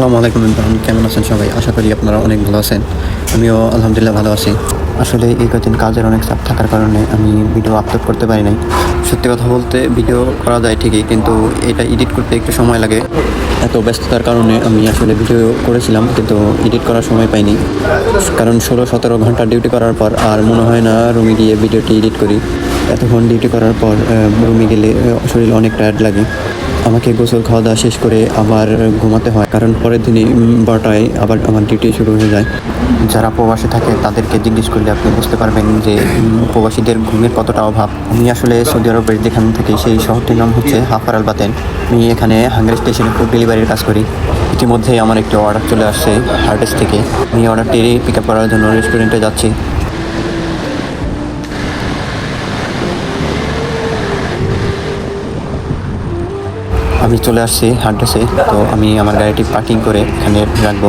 আসসালামু আলাইকুম ইমরান, কেমন আছেন সবাই? আশা করি আপনারা অনেক ভালো আছেন। আমিও আলহামদুলিল্লাহ ভালো আছি। আসলে এই কদিন কাজের অনেক চাপ থাকার কারণে আমি ভিডিও আপলোড করতে পারি নাই। সত্যি কথা বলতে ভিডিও করা যায় ঠিকই, কিন্তু এটা এডিট করতে একটু সময় লাগে। এত ব্যস্ততার কারণে আমি আসলে ভিডিও করেছিলাম, কিন্তু এডিট করার সময় পাইনি। কারণ ষোলো সতেরো ঘণ্টা ডিউটি করার পর আর মনে হয় না রুমে গিয়ে ভিডিওটি এডিট করি। এতক্ষণ ডিউটি করার পর রুমে গেলে শরীর অনেক টায়ার্ড লাগে। আমাকে গোসল খাওয়া দাওয়া শেষ করে আবার ঘুমাতে হয়। কারণ পরের দিনই বারোটায় আবার আমার ডিউটি শুরু হয়ে যায়। যারা প্রবাসে থাকে, তাদেরকে জিজ্ঞেস করলে আপনি বুঝতে পারবেন যে প্রবাসীদের ঘুমের কতটা অভাব। আমি আসলে সৌদি আরবের যেখান থেকে, সেই শহরটির নাম হচ্ছে হাফার আল বাতেন। আমি এখানে হাঙ্গার স্টেশনে ফুড ডেলিভারির কাজ করি। ইতিমধ্যেই আমার একটি অর্ডার চলে আসছে হার্ডেস থেকে। আমি অর্ডারটি পিক আপ করার জন্য রেস্টুরেন্টে যাচ্ছি। আমি চলে আসছি হাড্ডাসে তো আমি আমার গাড়িটি পার্কিং করে এখানে রাখব।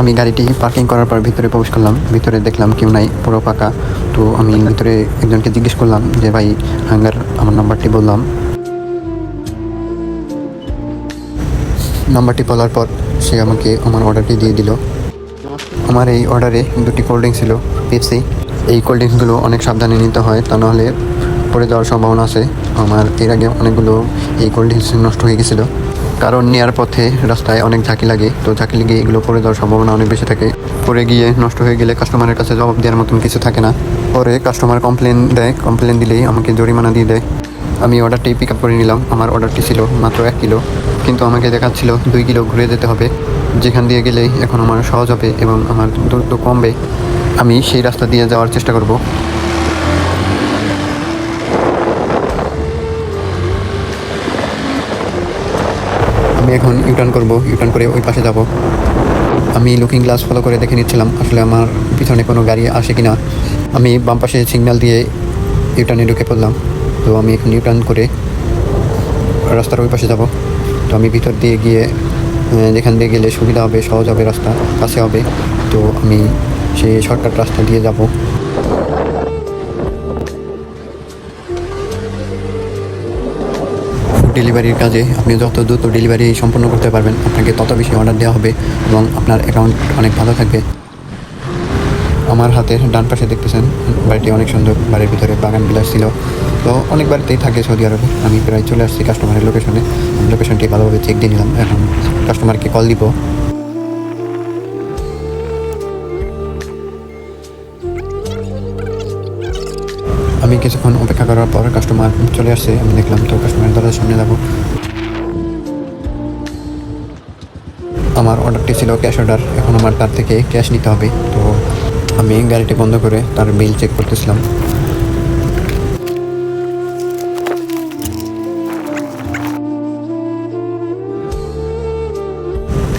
আমি গাড়িটি পার্কিং করার পর ভিতরে প্রবেশ করলাম, ভিতরে দেখলাম কেউ নাই, পুরো পাকা তো আমি ভিতরে একজনকে জিজ্ঞেস করলাম যে, ভাই হাঙ্গার আমার নাম্বারটি বললাম। নাম্বারটি বলার পর সে আমাকে আমার অর্ডারটি দিয়ে দিল। আমার এই অর্ডারে দুটি কোল্ড ড্রিঙ্কস ছিল পেপসি এই কোল্ড ড্রিঙ্কসগুলো অনেক সাবধানে নিতে হয়, তা নাহলে পড়ে যাওয়ার সম্ভাবনা আছে। আমার এর আগে অনেকগুলো এই কোল্ড ড্রিঙ্কস নষ্ট হয়ে গেছিল। কারণ নেওয়ার পথে রাস্তায় অনেক ঝাঁকি লাগে, তো ঝাঁকি লেগে এগুলো পড়ে যাওয়ার সম্ভাবনা অনেক বেশি থাকে। পরে গিয়ে নষ্ট হয়ে গেলে কাস্টমারের কাছে জবাব দেওয়ার মতন কিছু থাকে না। পরে কাস্টমার কমপ্লেন দেয় কমপ্লেন দিলেই আমাকে জরিমানা দিয়ে দেয়। আমি অর্ডারটি পিক আপ করে নিলাম, আমার অর্ডারটি ছিল মাত্র এক কিলো। কিন্তু আমাকে দেখাচ্ছিল দুই কিলো ঘুরে যেতে হবে। যেখান দিয়ে গেলেই এখন আমার সহজ হবে এবং আমার দূরত্ব কমবে। আমি সেই রাস্তা দিয়ে যাওয়ার চেষ্টা করব। আমি এখন ইউটার্ন করব ইউটার্ন করে ওই পাশে যাব। আমি লুকিং গ্লাস ফলো করে দেখে নিচ্ছিলাম, আসলে আমার পিছনে কোনো গাড়ি আসে কিনা। আমি বাম পাশে সিগন্যাল দিয়ে ইউটার্নে ঢুকে পড়লাম। তো আমি এখন ইউটার্ন করে রাস্তার ওই পাশে যাব। তো আমি ভিতর দিয়ে গিয়ে যেখান দিয়ে গেলে সুবিধা হবে, সহজ হবে, রাস্তা কাছে হবে। তো আমি সেই শর্টকাট রাস্তা দিয়ে যাব। ডেলিভারির কাজে আপনি যত দ্রুত ডেলিভারি সম্পন্ন করতে পারবেন, আপনাকে তত বেশি অর্ডার দেওয়া হবে এবং আপনার অ্যাকাউন্ট অনেক ভালো থাকবে। আমার হাতের ডান পাশে দেখতেছেন, বাড়িটি অনেক সুন্দর, বাড়ির ভিতরে বাগান বিলাস ছিল। তো অনেক বাড়িতেই থাকে সৌদি আরবে। আমি প্রায় চলে আসছি কাস্টমারের লোকেশনে লোকেশনটি ভালোভাবে চেক দিয়ে নিলাম। এখন কাস্টমারকে কল দিব। আমি কিছুক্ষণ অপেক্ষা করার পর কাস্টমার চলে আসছে, আমি দেখলাম তো কাস্টমারের দরজার সামনে যাব। আমার অর্ডারটি ছিল ক্যাশ অর্ডার এখন আমার তার থেকে ক্যাশ নিতে হবে। তো আমি গাড়িটি বন্ধ করে তার বিল চেক করতেছিলাম।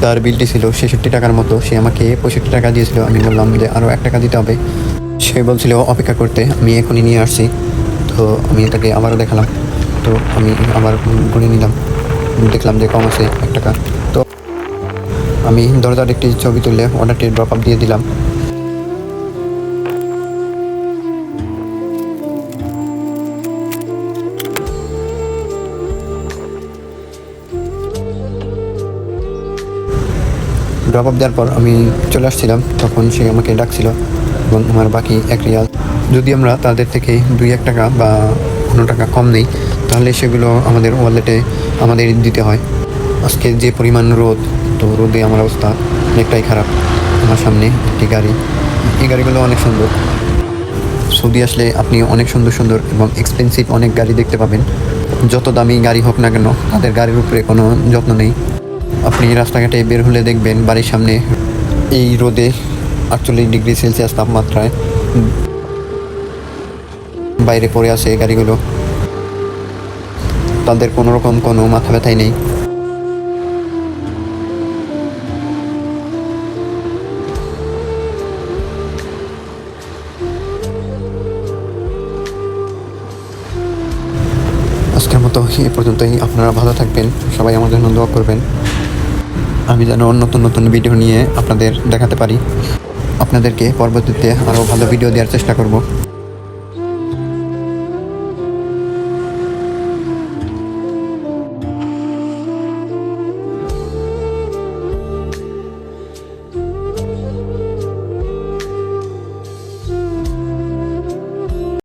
তার বিলটি ছিল ছেষট্টি টাকার মতো, সে আমাকে পঁয়ষট্টি টাকা দিয়েছিল। আমি বললাম যে আরও এক টাকা দিতে হবে। সে বলছিল, অপেক্ষা করতে, আমি এখনই নিয়ে আসছি। তো আমি এটাকে আবারও দেখালাম। তো আমি আবার গুনে নিলাম। দেখলাম যে কম আছে এক টাকা। তো আমি দরজার একটি ছবি তুলে অর্ডারটি ড্রপ আপ দিয়ে দিলাম। ড্রপ আপ দেওয়ার পর আমি চলে আসছিলাম। তখন সে আমাকে ডাকছিল। এবং আমার বাকি এক রিয়াল। যদি আমরা তাদের থেকে দুই এক টাকা বা কোনো টাকা কম নেই, তাহলে সেগুলো আমাদের ওয়ালেটে আমাদের দিতে হয়। আজকে যে পরিমাণ রোদ, তো রোদে আমার অবস্থা অনেকটাই খারাপ। আমার সামনে একটি গাড়ি। এই গাড়িগুলো অনেক সুন্দর। সৌদি আসলে আপনি অনেক সুন্দর সুন্দর এবং এক্সপেন্সিভ অনেক গাড়ি দেখতে পাবেন। যত দামি গাড়ি হোক না কেন, তাদের গাড়ির উপরে কোনো যত্ন নেই। আপনি রাস্তাঘাটে বের হলে দেখবেন বাড়ির সামনে এই রোদে আটচল্লিশ ডিগ্রি সেলসিয়াস তাপমাত্রায় বাইরে পড়ে আছে এই গাড়িগুলো। তাদের কোনো রকম কোনো মাথা ব্যথাই নেই। আজকের মতো এ পর্যন্তই। আপনারা ভালো থাকবেন। সবাই আমার জন্য দোয়া করবেন। আমি যেন নতুন নতুন ভিডিও নিয়ে আপনাদের দেখাতে পারি। আপনাদেরকে পরবর্তীতে আরও ভালো ভিডিও দেওয়ার চেষ্টা করব।